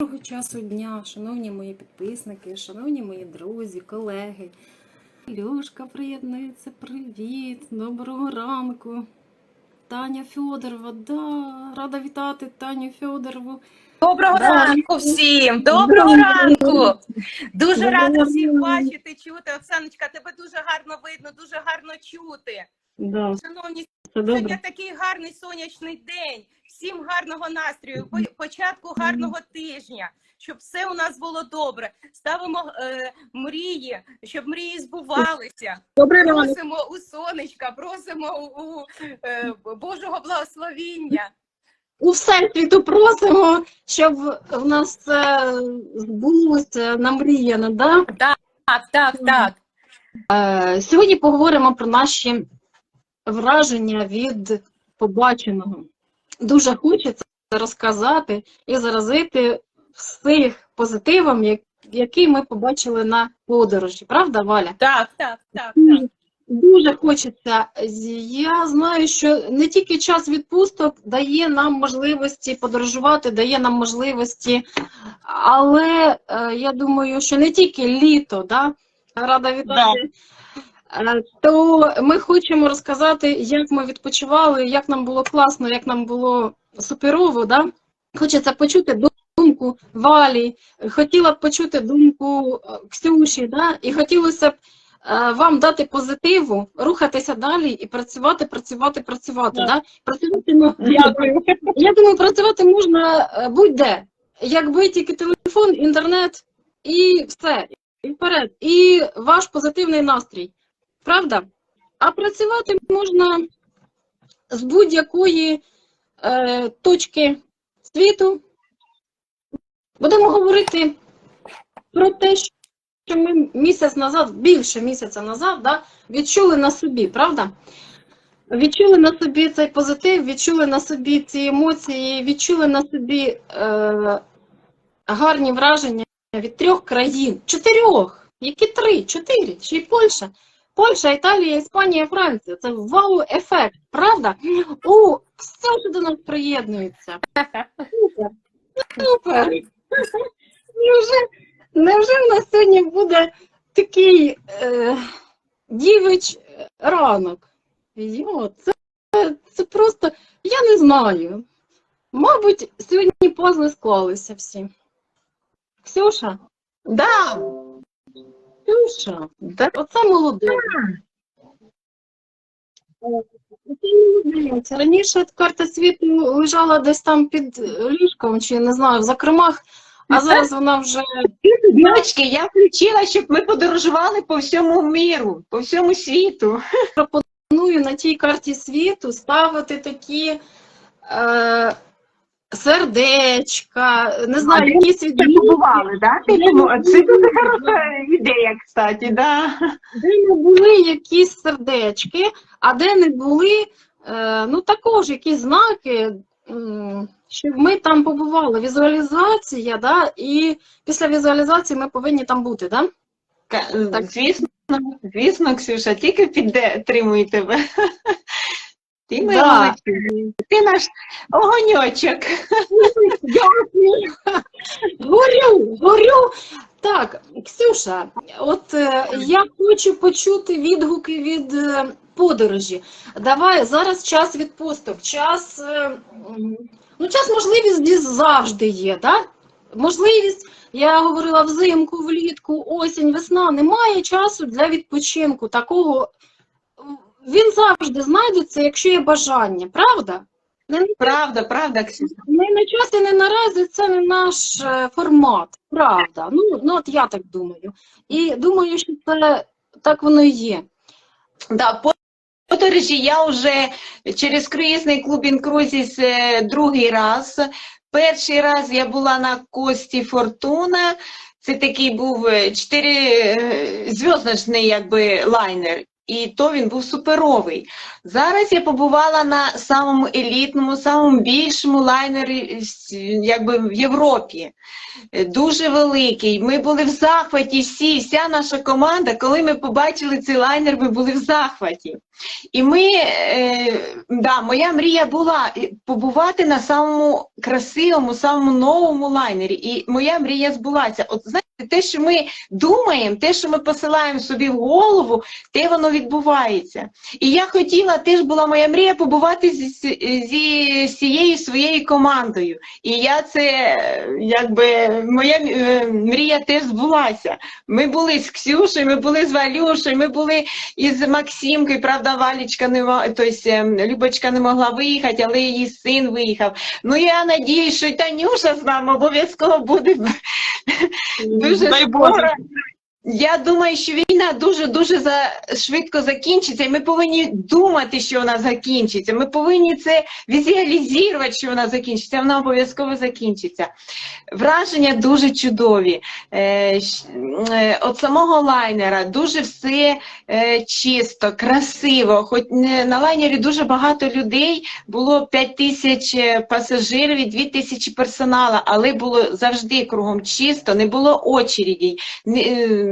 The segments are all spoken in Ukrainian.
Доброго часу дня, шановні мої підписники, шановні мої друзі, колеги. Люшка приєднується, привіт, доброго ранку. Таня Федорова, да, рада вітати Таню Федорову. Доброго Да. ранку всім! Доброго ранку! Дуже рада всіх бачити, чути. Оксаночка, тебе дуже гарно видно, дуже гарно чути. Да, Шановні, сьогодні такий гарний сонячний день. Всім гарного настрою, початку гарного тижня, щоб все у нас було добре. Ставимо е, мрії, щоб мрії збувалися. Ранок. Просимо у сонечка, просимо у, е, Божого благословіння. У всесвіту просимо, щоб в нас це збулося намріяно, да? Так, так, так. Е, Сьогодні поговоримо про наші враження від побаченого. Дуже хочеться розказати і заразити всіх позитивом, який ми побачили на подорожі. Правда, Валя? Так, так, так, Дуже, так. дуже хочеться. Я знаю, що не тільки час відпусток дає нам можливості подорожувати, дає нам можливості, але е, я думаю, що не тільки літо, да? рада вітати. Е, То ми хочемо розказати, як ми відпочивали, як нам було класно, як нам було суперово. Да? Хочеться почути думку Валі, хотіла б почути думку е, Ксюші, да? і хотілося б е, вам дати позитиву, рухатися далі і працювати, працювати, працювати. Да. Працювати, ну, Дякую. я думаю, працювати можна будь-де. Якби тільки телефон, інтернет і все, і вперед. І ваш позитивний настрій. Правда? А працювати можна з будь-якої е, точки світу. Будемо говорити про те, що ми місяць назад, більше місяця назад, да, відчули на собі, правда? Відчули на собі цей позитив, відчули на собі ці емоції, відчули на собі е, гарні враження від трьох країн. Чотирьох! Які три? Чотири? Ще й Польща. Польща, Італія, Іспанія, Франція. Це вау-ефект, правда? О, все що до нас приєднується. Супер. Супер. Невже, невже в нас сьогодні буде такий е, дівич ранок? Йо, це, це просто, я не знаю. Мабуть, сьогодні пазли склалися всі. Ксюша? Да. Ксюша, да? оце молодець. Раніше карта світу лежала десь там під ліжком, чи не знаю, в закромах, а зараз вона вже Дочки, я включила, щоб ми подорожували по всьому міру, по всьому світу. пропоную на тій карті світу ставити такі е, сердечка, не знаю, А якісь відмінки. побували, да? Ти побу- Це дуже хороша ідея, кстати, да. де не були якісь сердечки, а де не були, е, ну також якісь знаки, щоб ми там побували. Візуалізація, да, і після візуалізації ми повинні там бути, да? Так. Звісно, звісно, Ксюша, тільки підтримую тебе. Ти моя Да. Ти наш огоньочок. Дякую. Горю, горю. Так, Ксюша, от е, я хочу почути відгуки від е, подорожі. Давай зараз час відпусток, час, е, ну час можливість завжди є, да? Можливість, я говорила взимку, влітку, осінь, весна. Немає часу для відпочинку. Такого він завжди знайдеться, якщо є бажання, правда? Не Правда, правда, Ксюша. не на часі, не наразі це не наш е, формат, правда. Ну, ну от я так думаю. І думаю, що це так воно і є. Да, по- подорожі я вже через круїзний клуб Інкрузіс е, другий раз. Перший раз я була на Кості Фортуна. Це такий був е, чотири е, якби лайнер. І то він був суперовий. Зараз я побувала на самому елітному, самому більшому лайнері якби в Європі. Дуже великий. Ми були в захваті всі, вся наша команда. Коли ми побачили цей лайнер, ми були в захваті. І ми, е, да, моя мрія була побувати на самому красивому, самому новому лайнері. І моя мрія збулася. От знаєте, те, що ми думаємо, те, що ми посилаємо собі в голову, те воно відбувається. І я хотіла, теж була моя мрія побувати зі, зі всією своєю командою. І я це, якби, моя е, мрія теж збулася. Ми були з Ксюшею, ми були з Валюшею, ми були із Максимкою, правда, Валічка не мо- тобто, е, Любочка не могла виїхати, але її син виїхав. Ну я надіюсь, що й Танюша з нами обов'язково буде дуже скоро. Я думаю, що війна дуже дуже за швидко закінчиться, і ми повинні думати, що вона закінчиться. Ми повинні це візуалізувати, що вона закінчиться. Вона обов'язково закінчиться. Враження дуже чудові. Е, е, От самого лайнера дуже все е, чисто, красиво. Хоч на лайнері дуже багато людей, було 5 тисяч пасажирів і 2 тисячі персоналу, але було завжди кругом чисто, не було очередей.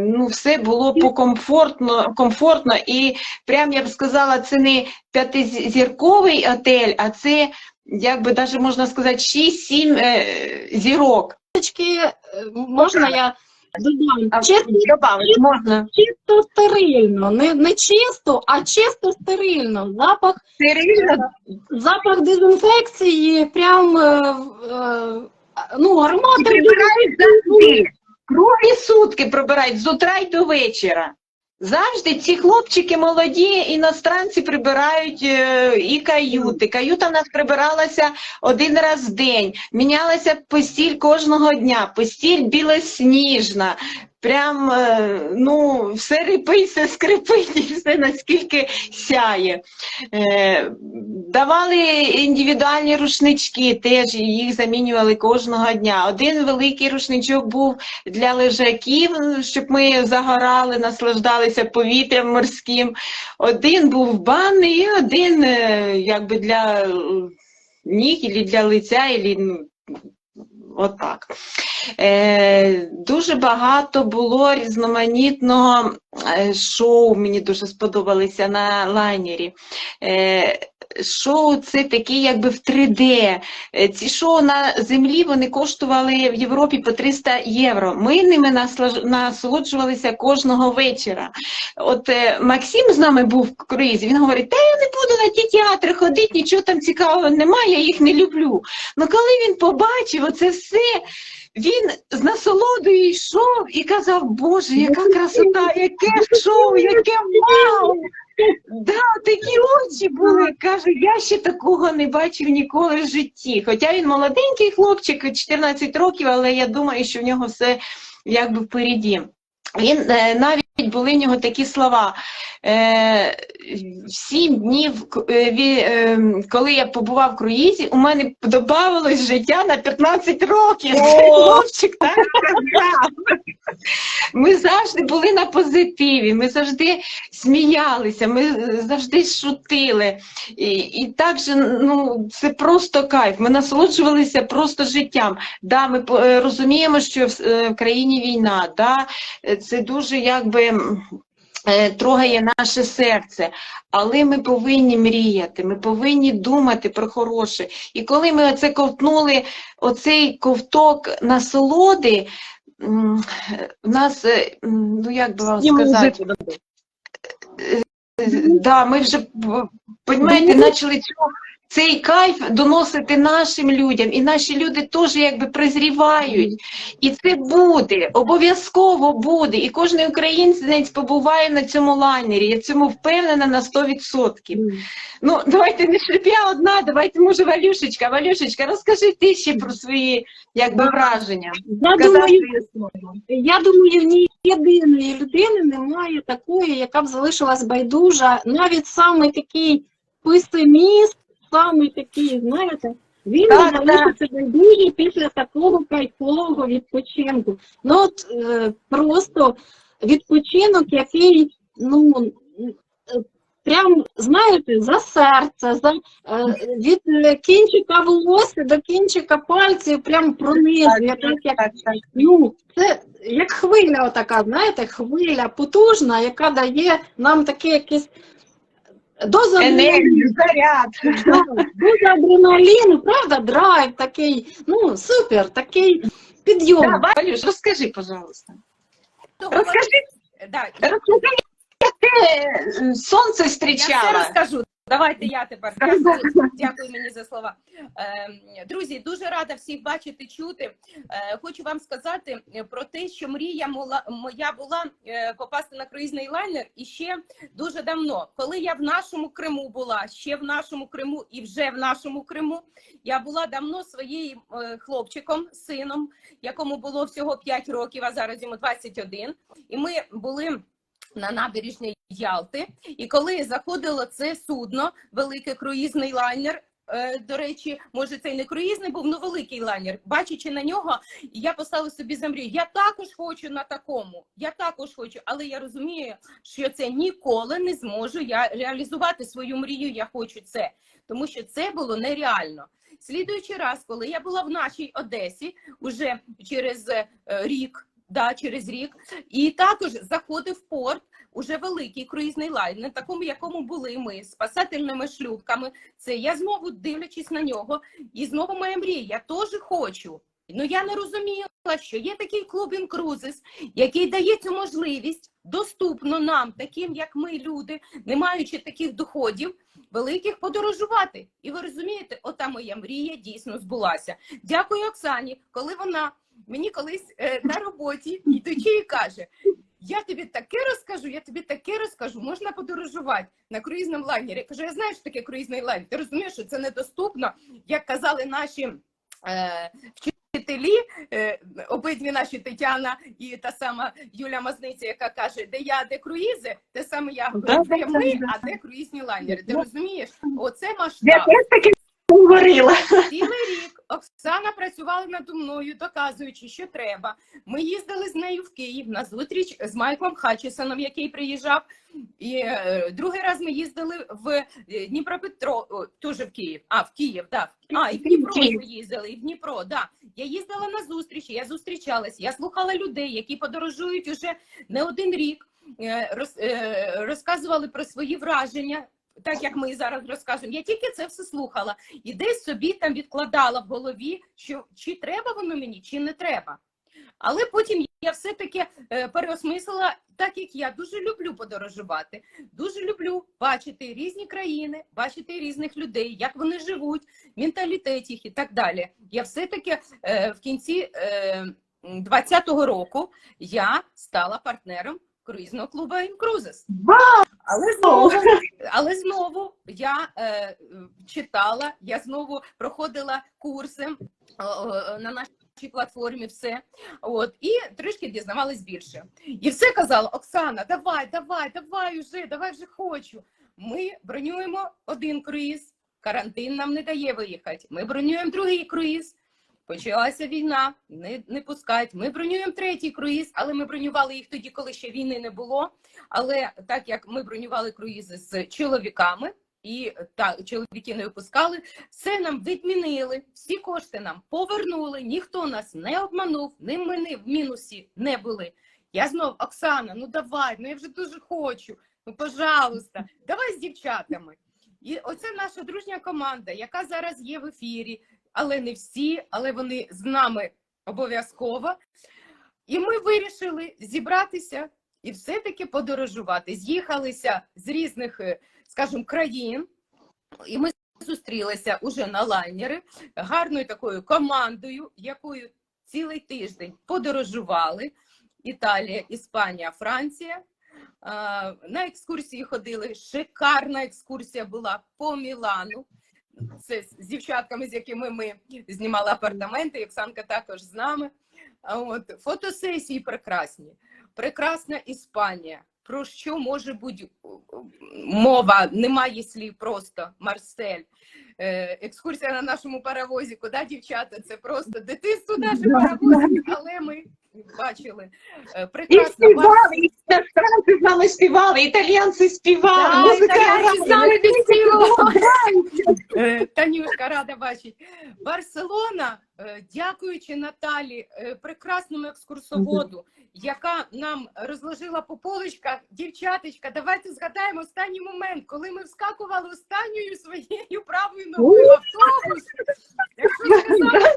Ну, все було покомфортно, комфортно, і прям я б сказала, це не п'ятизірковий отель, а це, як би навіть можна сказати, 6-7 е, зірок. Е, можна я додам? Чисто, Добавити можна. чисто стерильно, не, не чисто, а чисто стерильно. Запах, Стерильно? запах дезінфекції, прям е, е, ну, аромат. Прибирають завжди. Круглі сутки прибирають з утра й до вечора. Завжди ці хлопчики молоді, іностранці прибирають е, і каюти. Каюта в нас прибиралася один раз в день. Мінялася постіль кожного дня. Постіль білосніжна. Прям е, ну, все рипить, все скрипить, і все наскільки сяє. Е, давали індивідуальні рушнички, теж їх замінювали кожного дня. Один великий рушничок був для лежаків, щоб ми загорали, наслаждалися повітрям морським. Один був банний, і один е, якби для ніг, і для лиця, і, отак. Е, дуже багато було різноманітного е, шоу, мені дуже сподобалися на лайнері. Е, шоу це такі якби в 3D. Е, Ці шоу на землі вони коштували в Європі по 300 євро. Ми ними насолоджувалися кожного вечора. От е, Максим з нами був в круїзі, він говорить, та я не буду на ті театри ходити, нічого там цікавого немає, я їх не люблю. Ну коли він побачив оце все, він з насолодою йшов і казав, Боже, яка красота, яке шоу, яке вау! Да, такі очі були. Каже, я ще такого не бачив ніколи в житті. Хоча він молоденький хлопчик, 14 років, але я думаю, що в нього все якби впереді. Він е, навіть були в нього такі слова. Е, сім днів, е, е, коли я побував в круїзі, у мене додавалось життя на 15 років. Хлопчик так сказав. Ми завжди були на позитиві, ми завжди сміялися, ми завжди шутили. І, і так же, ну, це просто кайф. Ми насолоджувалися просто життям. Да, ми розуміємо, що в, країні війна, да, це дуже якби. Е, Трогає наше серце, але ми повинні мріяти, ми повинні думати про хороше. І коли ми оце ковтнули, оцей ковток насолоди, в нас, е, ну як би вам сказати, Да, ми вже понімаєте, почали цю, цей кайф доносити нашим людям, і наші люди теж якби призрівають. І це буде, обов'язково буде. І кожен українець побуває на цьому лайнері. Я цьому впевнена на 100%. Ну, давайте не щоб я одна, давайте, може, Валюшечка, Валюшечка, розкажи ти ще про свої якби враження. Я думаю. Я думаю, ні єдиної людини немає такої, яка б залишилась байдужа. Навіть самий такий песиміст, самий такий, знаєте, він Так, не залишиться байдужий після такого кайфового відпочинку. Ну от е, просто відпочинок, який ну прям, знаєте, за серце, за, е, від е, кінчика волосся до кінчика пальців, прям пронизує. Так, як, Так, так. ну, це як хвиля, отака, знаєте, хвиля потужна, яка дає нам таке якесь доза енергії, заряд. Дуже адреналіну, правда, драйв такий, ну супер, такий підйом. Да, Валюш, розкажи, пожалуйста. Розкажи, Да, розкажи, як ти сонце сонце Я все розкажу. Давайте я тепер. Дякую мені за слова. Ем, Друзі, дуже рада всіх бачити, чути. Е, Хочу вам сказати про те, що мрія моя була е, попасти на круїзний лайнер і ще дуже давно. Коли я в нашому Криму була, ще в нашому Криму і вже в нашому Криму, я була давно своїм е, хлопчиком, сином, якому було всього 5 років, а зараз йому 21. І ми були на набережній Ялти. І коли заходило це судно, великий круїзний лайнер. е, До речі, може, це й не круїзний був, ну великий лайнер. Бачачи на нього, я поставила собі за мрію. Я також хочу на такому. Я також хочу, але я розумію, що це ніколи не зможу я реалізувати свою мрію. Я хочу це, тому що це було нереально. Слідуючий раз, коли я була в нашій Одесі, уже через е, рік, да, через рік, і також заходив в порт уже великий круїзний лайнер, такому, якому були ми, спасательними шлюпками. Це я знову дивлячись на нього, і знову моя мрія. Я теж хочу. Ну я не розуміла, що є такий клуб Інкрузис, який дає цю можливість доступно нам, таким як ми, люди, не маючи таких доходів, великих подорожувати. І ви розумієте, ота моя мрія дійсно збулася. Дякую Оксані, коли вона мені колись е, на роботі йдучи і каже: я тобі таке розкажу, я тобі таке розкажу, можна подорожувати на круїзному лайнері. Я кажу, я знаю, що таке круїзний лайнер. Ти розумієш, що це недоступно, як казали наші е, вчителі, е, обидві наші Тетяна і та сама Юля Мазниця, яка каже, де я, де круїзи, те саме я Да, говорю, де ми, а де круїзні лайнери. Ти розумієш? Оце Я теж таки говорила. Цілий рік Оксана працювала надо мною, доказуючи, що треба. Ми їздили з нею в Київ на зустріч з Майклом Хатчесоном, який приїжджав. І е, другий раз ми їздили в е, Дніпропетро, теж в Київ. А, в Київ, да. А, і в Дніпро ми їздили, і в Дніпро, да. Я їздила на зустрічі, я зустрічалась, я слухала людей, які подорожують уже не один рік, е, роз, розказували про свої враження. Так як ми зараз розкажемо, я тільки це все слухала і десь собі там відкладала в голові, що чи треба воно мені, чи не треба. Але потім я все-таки е, переосмислила, так як я дуже люблю подорожувати, дуже люблю бачити різні країни, бачити різних людей, як вони живуть, менталітет їх і так далі. Я все-таки е, в кінці е, 20-го року я стала партнером круїзного клубу «Інкрузес». Але знову, але знову я е, читала, я знову проходила курси е, е, на нашій платформі, все. От, і трішки дізнавалась більше. І все казала: Оксана, давай, давай, давай уже, давай вже хочу. Ми бронюємо один круїз, карантин нам не дає виїхати. Ми бронюємо другий круїз. Почалася війна, не, не пускають. Ми бронюємо третій круїз, але ми бронювали їх тоді, коли ще війни не було. Але так як ми бронювали круїзи з чоловіками, і та чоловіки не випускали, все нам відмінили, всі кошти нам повернули, ніхто нас не обманув, ні ми не в мінусі не були. Я знов, Оксана, ну давай, ну я вже дуже хочу. Ну, пожалуйста, давай з дівчатами. І оце наша дружня команда, яка зараз є в ефірі, але не всі, але вони з нами обов'язково. І ми вирішили зібратися і все-таки подорожувати. З'їхалися з різних, е, скажімо, країн, і ми зустрілися уже на лайнери гарною такою командою, якою цілий тиждень подорожували. Італія, Іспанія, Франція. На екскурсії ходили. Шикарна екскурсія була по Мілану. Це з дівчатками, з якими ми знімали апартаменти. Оксанка також з нами. А от фотосесії прекрасні, прекрасна Іспанія. Про що може бути мова? Немає слів, просто Марсель. Е, Екскурсія на нашому паровозі. Куди дівчата? Це просто дитинство наше паровозі, але ми бачили е, І прекрасно. співали, і Іностранці з нами співали, італіянці співали, Да, музика італійці з нами Танюшка, рада бачити. Барселона, е, дякуючи Наталі, е, прекрасному екскурсоводу, яка нам розложила по полочках. Дівчаточка, давайте згадаємо останній момент, коли ми вскакували останньою своєю правою ногою в автобус. Якщо сказали,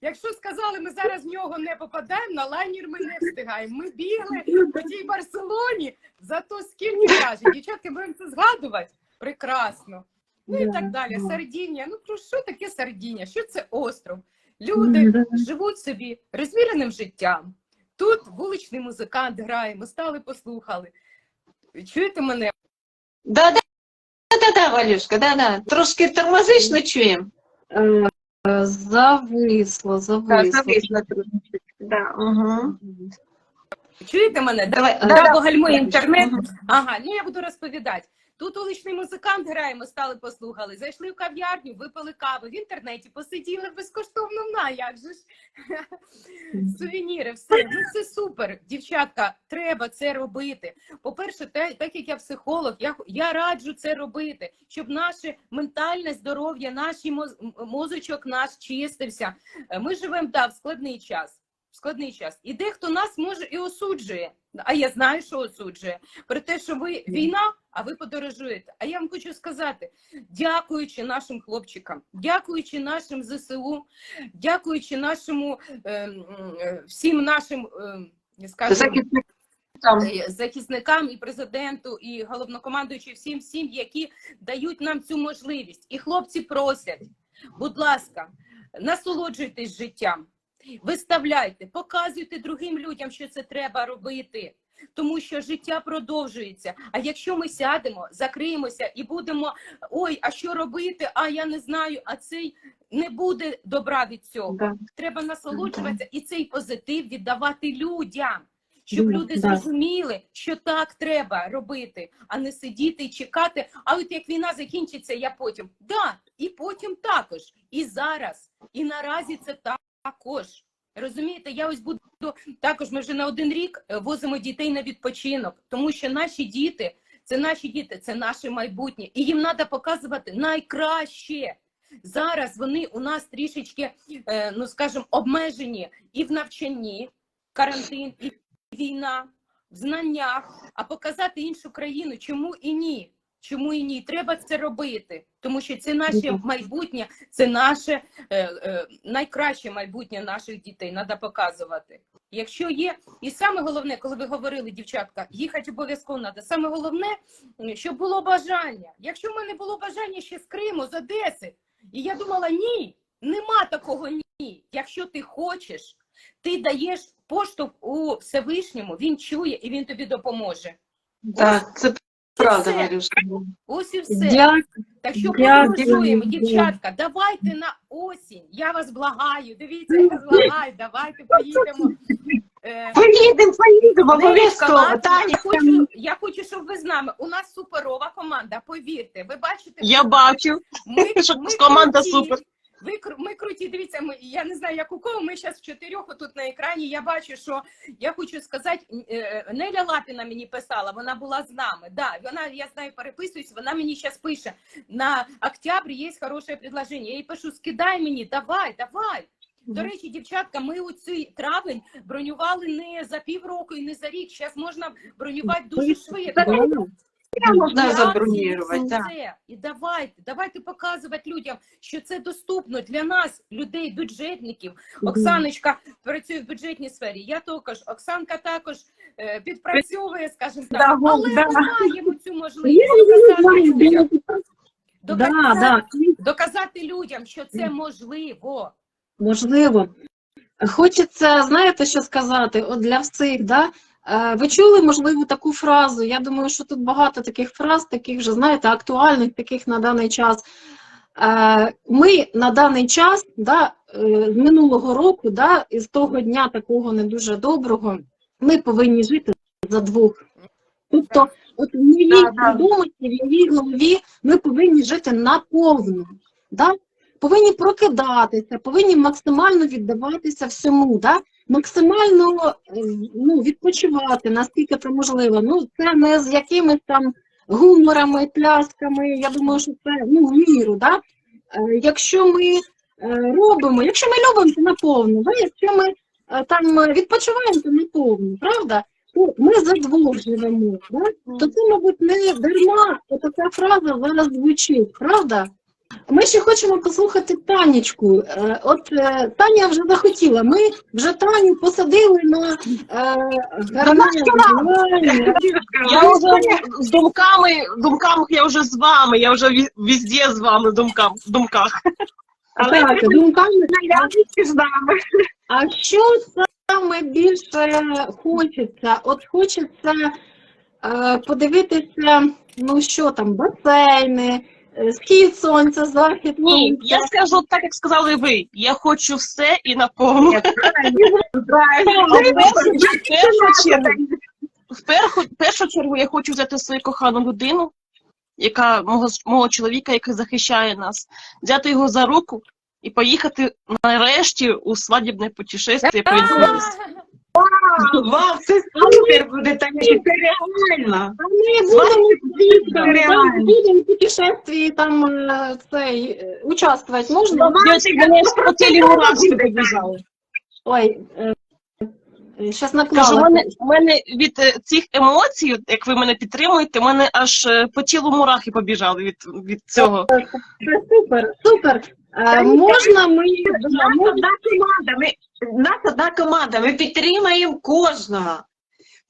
якщо сказали, ми зараз в нього не попадаємо, на лайнер ми не встигаємо. Ми бігли по тій Барселоні, зато скільки вражень. Дівчатки, будемо це згадувати. Прекрасно. Ну і так далі. Сардінія. Ну про що таке Сардінія? Що це остров? Люди живуть собі розвіреним життям. Тут вуличний музикант грає, ми стали послухали. Чуєте мене? Да, да, да, да, Валюшка, да, да. Трошки тормозиш, не чуємо. Е, е, Зависло, зависло. Да, угу. Чуєте мене? Давай, Да, да, да. бо інтернет. Ага, ну я буду розповідати. Тут уличний музикант грає, ми стали послухали. Зайшли в кав'ярню, випили кави в інтернеті, посиділи безкоштовно на як же ж. Сувеніри, все. Ну це супер. Дівчатка, треба це робити. По-перше, те, так як я психолог, я, я раджу це робити, щоб наше ментальне здоров'я, наш моз, мозочок наш чистився. Е, Ми живемо да, в складний час. Складний час. І дехто нас може і осуджує. А я знаю, що осуджує. Про те, що ви війна, а ви подорожуєте. А я вам хочу сказати, дякуючи нашим хлопчикам, дякуючи нашим ЗСУ, дякуючи нашому е, е, всім нашим е, скажімо, е, захисникам і президенту, і головнокомандуючи всім всім, які дають нам цю можливість. І хлопці просять, будь ласка, насолоджуйтесь життям, виставляйте, показуйте другим людям, що це треба робити. Тому що життя продовжується. А якщо ми сядемо, закриємося і будемо ой, а що робити? А я не знаю, а цей не буде добра від цього. Да. Треба насолоджуватися і цей позитив віддавати людям, щоб Да, люди да. зрозуміли, що так треба робити, а не сидіти і чекати. А от як війна закінчиться, я потім. Да, і потім також, і зараз, і наразі це також. Розумієте, я ось буду також. Ми вже на один рік е, возимо дітей на відпочинок, тому що наші діти це наші діти, це наше майбутнє, і їм треба показувати найкраще. Зараз вони у нас трішечки, е, ну скажімо, обмежені і в навчанні, карантин, і війна, в знаннях, а показати іншу країну, чому і ні? Чому і ні? Треба це робити, тому що це наше майбутнє, це наше е, е, найкраще майбутнє наших дітей. Треба показувати. Якщо є, і саме головне, коли ви говорили, дівчатка, їхати обов'язково треба. Саме головне, щоб було бажання. Якщо в мене було бажання ще з Криму, з Одеси, і я думала, ні, нема такого ні. Якщо ти хочеш, ти даєш поштовх у Всевишньому, він чує і він тобі допоможе. Так, це правда, все. Ось і все. Дякую. Так що Дякую. подорожуємо, дівчатка, давайте на осінь. Я вас благаю. Дивіться, я вас благаю, давайте поїдемо. Е, Поїдемо, поїдемо, обов'язково. Таня, я хочу, я хочу, щоб ви з нами. У нас суперова команда. Повірте, ви бачите, Я бачу. ми, що ми команда круті. супер. Ви ми круті. Дивіться, ми я не знаю, як у кого. Ми зараз в чотирьох тут на екрані. Я бачу, що я хочу сказати, е, Неля Лапіна мені писала. Вона була з нами. Да, вона я знаю, переписуюсь. Вона мені зараз пише на октябрь є хороше предложення. Я їй пишу: скидай мені, давай, давай. До речі, дівчатка, ми у цей травень бронювали не за півроку і не за рік. Зараз можна бронювати дуже швидко. Можна Акції, забронювати. все. І давайте, давайте показувати людям, що це доступно для нас, людей, бюджетників. Оксаночка працює в бюджетній сфері. Я також, Оксанка також е, підпрацьовує, скажімо так. Да, Але да. ми маємо цю можливість доказати людям, Да, доказати, доказати людям, що це можливо. Можливо. Хочеться, знаєте, що сказати? От для всіх, да? Е, Ви чули, можливо, таку фразу? Я думаю, що тут багато таких фраз, таких вже, знаєте, актуальних, таких на даний час. Е, Ми на даний час, да, е, з минулого року, да, із того дня такого не дуже доброго, ми повинні жити за двох. Тобто, от в моїй свідомості, в моїй голові ми повинні жити наповну. Да? повинні прокидатися, повинні максимально віддаватися всьому. Да? Максимально е, ну, відпочивати, наскільки це можливо. Ну, це не з якимись там гуморами, плясками. Я думаю, що це ну, в міру. Да? Е, Якщо ми е, робимо, якщо ми любимо, то наповну, да? якщо ми там відпочиваємо, то наповну, правда? То ми за двох живемо, да? то це, мабуть, не дарма така фраза зараз звучить, правда? Ми ще хочемо послухати Танечку. Е, От е, Таня вже захотіла. Ми вже Таню посадили на е. Я вже з думками, думками я вже з вами, я вже везде з вами в думках. В думках. Так, думками. з нами. А що саме більше хочеться? От хочеться подивитися, ну що там, басейни, схід сонця, захід Ні, я скажу так, як сказали ви. Я хочу все і в першу, в першу чергу я хочу взяти свою кохану людину, яка мого, мого чоловіка, який захищає нас, взяти його за руку і поїхати нарешті у свадібне путешествие Вау, це супер буде, Таня, це реально. А ми будемо Реально. там будемо в путешествии там е, цей, е, участвувати можна? Дівчатки, мене по тілі мурашки побіжали. Ой, е, е, щас Кажу, наклала. у мене, у мене від е, цих емоцій, от як ви мене підтримуєте, у мене аж е, по тілу мурахи побіжали від, від цього. Це Супер, супер. Е, можна ми У нас одна команда, ми, у нас одна команда, ми підтримаємо кожного.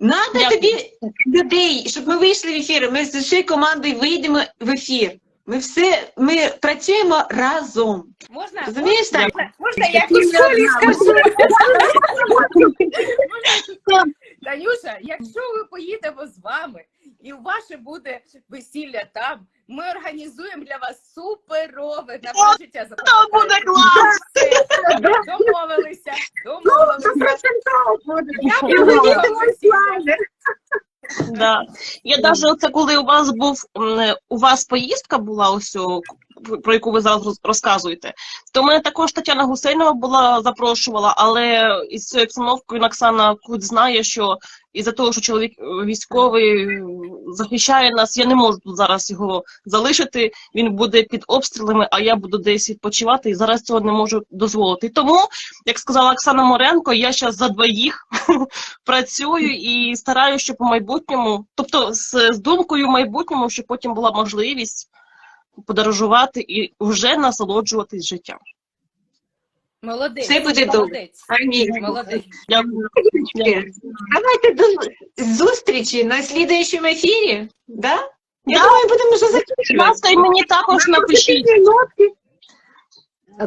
Надо Дякую. тобі людей, щоб ми вийшли в ефір. Ми з нашою командою вийдемо в ефір. Ми все, ми працюємо разом. Можна? Розумієш, так? Можна, можна я кусолі скажу? Танюша, якщо ми поїдемо з вами і у ваше буде весілля там, ми організуємо для вас суперове на все життя то буде клас! Домовилися, домовилися. Я весілля. Да. Я навіть оце коли у вас був у вас поїздка була ось про яку ви зараз розказуєте, то мене також Тетяна Гусейнова була запрошувала, але із цією обстановкою Оксана Кут знає, що із-за того, що чоловік е, військовий е, захищає нас, я не можу зараз його залишити. Він буде під обстрілами, а я буду десь відпочивати і зараз цього не можу дозволити. Тому, як сказала Оксана Моренко, я зараз за двоїх працюю і стараюся, щоб у майбутньому, тобто з, з думкою в майбутньому, щоб потім була можливість подорожувати і вже насолоджуватись життям. Молодець. Все буде добре. молодець. Амінь. Молодець. Дякую. Дякую. Давайте до зустрічі на слідуючому ефірі. Да? Я Да. думаю, будемо вже закінчувати. ласка, і мені також напишіть.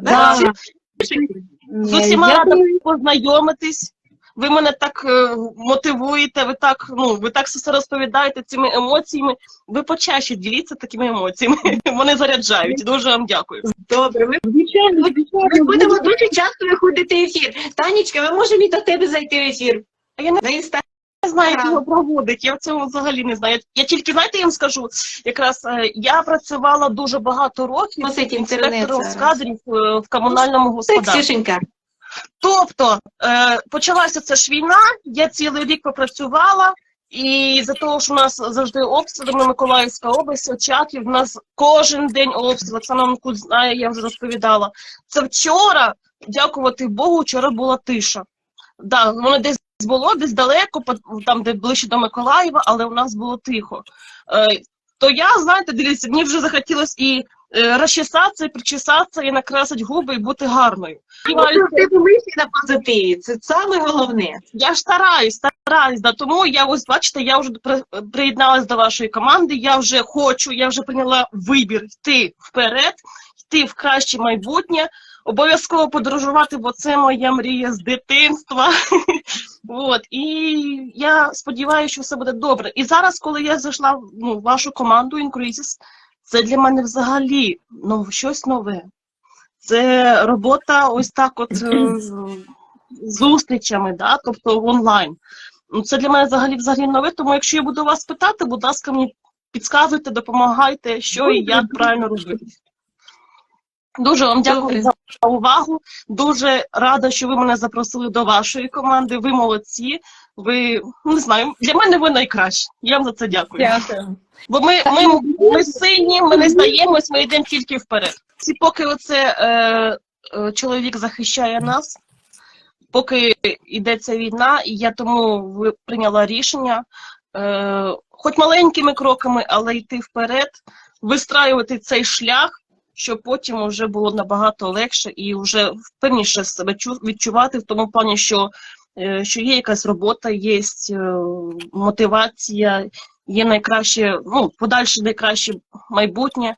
Да. З усіма Я рада думаю, познайомитись. Ви мене так е, мотивуєте, ви так, ну, ви так все розповідаєте цими емоціями. Ви почаще діліться такими емоціями. Вони заряджають. Дуже вам дякую. Добре, ми, звичайно, ми звичайно, будемо дуже часто виходити в ефір. Танечка, ми можемо і до тебе зайти в ефір. А я не На інста. не знаю, як його проводить. Я цього взагалі не знаю. Я тільки знаєте, я вам скажу, якраз е, я працювала дуже багато років інспектором з кадрів е, в комунальному Це господарстві. Тобто е, почалася ця ж війна, я цілий рік попрацювала, і за того, що у нас завжди обстріли, ми Миколаївська область, Очаків, у нас кожен день обстріл, Оксана Манкут знає, я вже розповідала. Це вчора, дякувати Богу, вчора була тиша. Да, воно десь було, десь далеко, там, де ближче до Миколаєва, але у нас було тихо. Е, то я, знаєте, дивіться, мені вже захотілося і розчесатися, причесатися, і накрасити губи, і бути гарною. Сподіваюся, Ти помисли на позитиві. Це саме головне. я ж стараюсь, стараюсь, да. тому я ось бачите, я вже при- приєдналась до вашої команди. Я вже хочу, я вже прийняла вибір йти вперед, йти в краще майбутнє, обов'язково подорожувати, бо це моя мрія з дитинства. От і я сподіваюся, що все буде добре. І зараз, коли я зайшла в ну, вашу команду Increases, це для мене взагалі ну, щось нове. Це робота ось так, от е, з зустрічами, да, тобто онлайн. Ну, Це для мене взагалі взагалі нове, тому якщо я буду вас питати, будь ласка, мені підказуйте, допомагайте, що і як правильно робити. Дуже вам дякую за увагу. Дуже рада, що ви мене запросили до вашої команди. Ви молодці. Ви ну, не знаю, для мене ви найкращі. Я вам за це дякую. Дякую. Бо ми, ми, ми сильні, ми не здаємось, ми йдемо тільки вперед. І поки оце е, е, чоловік захищає нас, поки йде ця війна, і я тому прийняла рішення, е, хоч маленькими кроками, але йти вперед, вистраювати цей шлях, щоб потім вже було набагато легше і вже впевніше себе відчувати в тому плані, що, що є якась робота, є е, мотивація, є найкраще, ну, подальше найкраще майбутнє.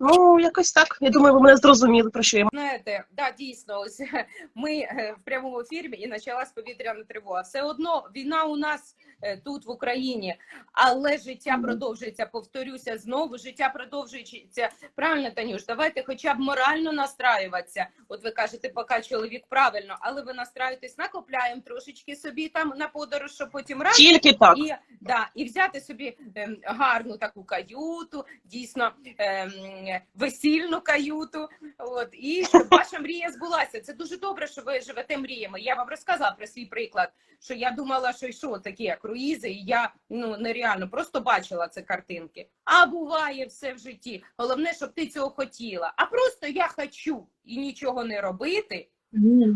Ну, якось так. Я думаю, ви мене зрозуміли, про що я Знаєте, да, дійсно, ось ми е, в прямому ефірі і почалась повітряна тривога. Все одно війна у нас е, тут в Україні, але життя продовжується. Повторюся знову, життя продовжується. Правильно, Танюш, давайте хоча б морально настраюватися. От ви кажете, поки чоловік правильно, але ви настраюєтесь, накопляємо трошечки собі там на подорож, щоб потім раз тільки так. і, да, і взяти собі ем, гарну таку каюту, дійсно ем, весільну каюту. От, і щоб ваша мрія збулася. Це дуже добре, що ви живете мріями. Я вам розказала про свій приклад, що я думала, що що такі круїзи, і я ну нереально просто бачила ці картинки. А буває все в житті. Головне, щоб ти цього хотіла. А просто я хочу і нічого не робити.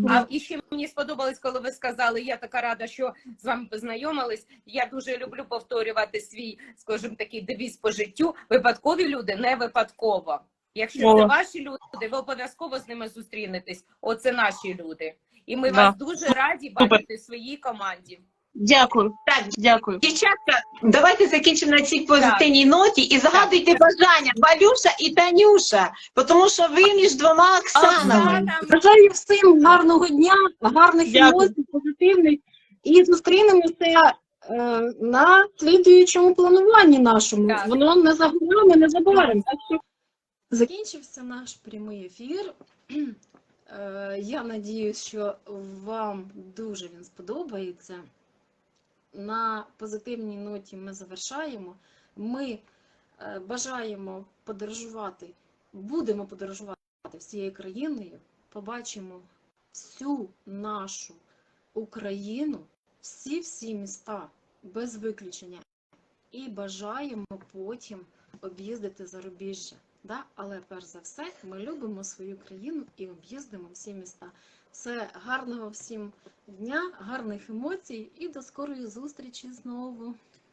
А і ще мені сподобалось, коли ви сказали, я така рада, що з вами познайомились. Я дуже люблю повторювати свій, скажімо, такий девіз по життю. Випадкові люди не випадково. Якщо це ваші люди, ви обов'язково з ними зустрінетесь. Оце наші люди. І ми Да. вас дуже раді бачити в своїй команді. Дякую. Так, Дякую. Дівчатка, давайте закінчимо на цій позитивній ноті і загадуйте бажання Валюша і Танюша, тому що ви між двома Оксанами. Оксана, Бажаю всім гарного дня, гарних емоцій, позитивних. І зустрінемося е, на слідуючому плануванні нашому. Так. Воно не за горами, не забаром. Так що закінчився наш прямий ефір. Е, Я надіюсь, що вам дуже він сподобається. На позитивній ноті ми завершаємо. Ми е, бажаємо подорожувати, будемо подорожувати всією країною, побачимо всю нашу Україну, всі-всі міста без виключення. І бажаємо потім об'їздити зарубіжжя. Да? Але перш за все, ми любимо свою країну і об'їздимо всі міста. Все гарного всім дня, гарних емоцій і до скорої зустрічі знову.